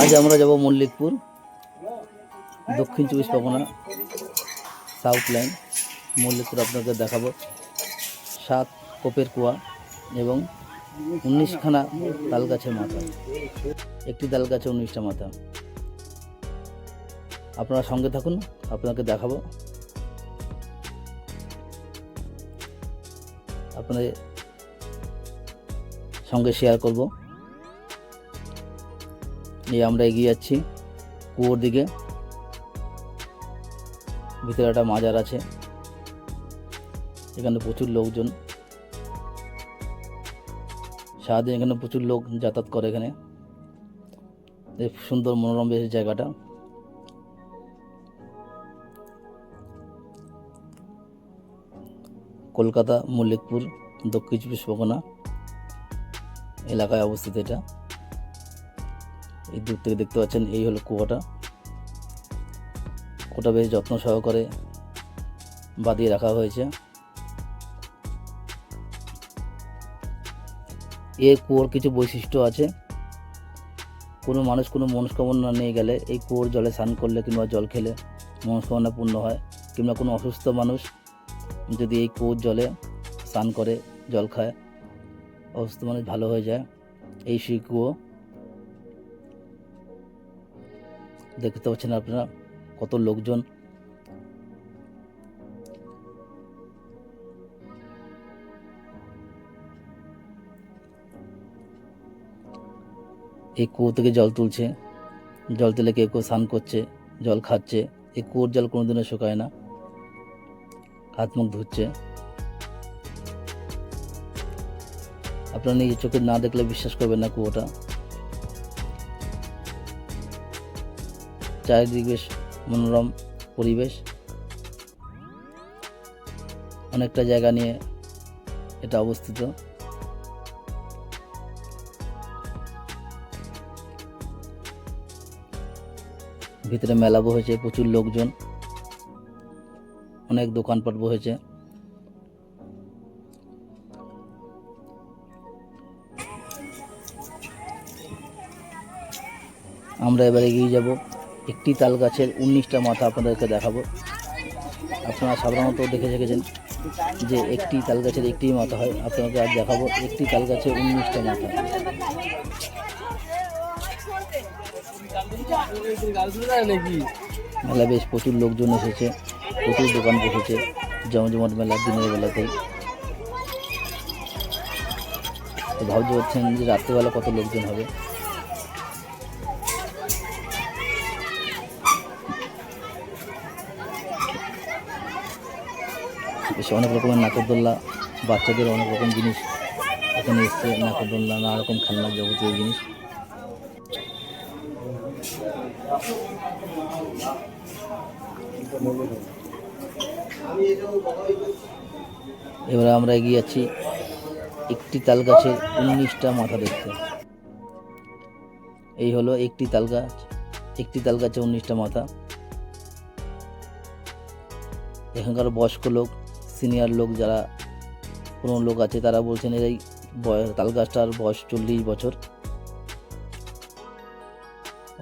আজ আমরা যাব মল্লিকপুর, দক্ষিণ চব্বিশ পরগনা সাউথ লাইন মল্লিকপুর আপনাদের দেখাবো। সাত কোপের কুয়া এবং উনিশখানা তাল গাছের মাথা। একটি তাল গাছে উনিশটা মাথা। আপনারা সঙ্গে থাকুন, আপনাকে দেখাবো। আপনাদের সঙ্গে শেয়ার করব। এই আমরা এগিয়ে যাচ্ছি কুয়োর দিকে। ভিতরে একটা মাজার আছে। এখানে প্রচুর লোকজন। সারাদিন এখানে প্রচুর লোক যাতায়াত করে এখানে। সুন্দর মনোরম বেশ জায়গাটা। কলকাতা, মল্লিকপুর, দক্ষিণ চব্বিশ পরগনা এলাকায় অবস্থিত এটা। এই দূর থেকে দেখতে পাচ্ছেন, এই হলো কুয়াটা। কুয়াটা বেশ যত্ন সহকারে বাঁধিয়ে রাখা হয়েছে। এই কুয়োর কিছু বৈশিষ্ট্য আছে। কোনো মানুষ কোনো মনস্কামনা নিয়ে গেলে এই কুয়োর জলে স্নান করলে কিংবা জল খেলে মনস্কামনা পূর্ণ হয়, কিংবা কোনো অসুস্থ মানুষ যদি এই কুয়োর জলে স্নান করে, জল খায়, অসুস্থ মানুষ ভালো হয়ে যায়। এই সেই কুয়ো দেখতে পাচ্ছেন আপনারা কত লোকজন। এই কুয়ো থেকে জল তুলছে। জল তুলে কেউ কেউ স্নান করছে, জল খাচ্ছে। এই কুয়োর জল কোনোদিনও শুকায় না। হাত মুখ ধুচ্ছে। আপনারা নিজের চোখে না দেখলে বিশ্বাস করবেন না কুয়োটা। চারিদিক বেশ মনোরম পরিবেশ। অনেকটা জায়গা নিয়ে এটা অবস্থিত। ভিতরে মেলা বসেছে, প্রচুর লোকজন। অনেক দোকানপাট বসেছে। আমরা এবারে এগিয়ে যাব। একটি তাল গাছের উনিশটা মাথা আপনাদেরকে দেখাবো। আপনারা সাধারণত দেখে রেখেছেন যে একটি তাল গাছের একটি মাথা হয়। আপনাকে আজ দেখাবো একটি তাল গাছের উনিশটা মাথা। মেলা বেশ প্রচুর লোকজন এসেছে, প্রচুর দোকান বসেছে জমজমাট মেলা দিনের বেলাতেই। ভাবতে পারছেন যে রাত্রেবেলা কত লোকজন হবে? এসে অনেক রকমের নাকরদোল্লা, বাচ্চাদের অনেক রকম জিনিস এখানে এসছে, নাকরদোল্লা, নানা রকম খেলনার যাবতীয় জিনিস। এবারে আমরা এগিয়ে যাচ্ছি একটি তাল গাছের উনিশটা মাথা দেখতে। এই হলো একটি তাল গাছ একটি তাল গাছে উনিশটা মাথা। এখানকার বয়স্ক লোক সিনিয়র লোক যারা কোনো লোক আছে, তারা বলছেন এই বয়স, তাল গাছটার বয়স চল্লিশ বছর।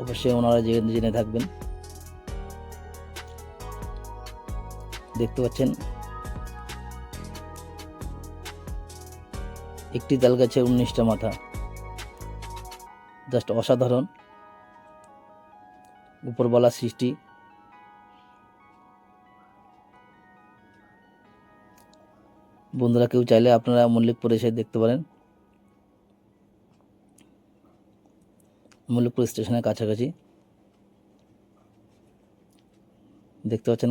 অবশ্যই ওনারা জেনে জেনে থাকবেন। দেখতে পাচ্ছেন, একটি তাল গাছে উনিশটা মাথা। জাস্ট অসাধারণ। উপরবালা সৃষ্টি। বন্ধুরা কেউ চাইলে আপনারা মল্লিকপুর এসে দেখতে পারেন। মল্লিকপুর স্টেশনের কাছাকাছি। দেখতে পাচ্ছেন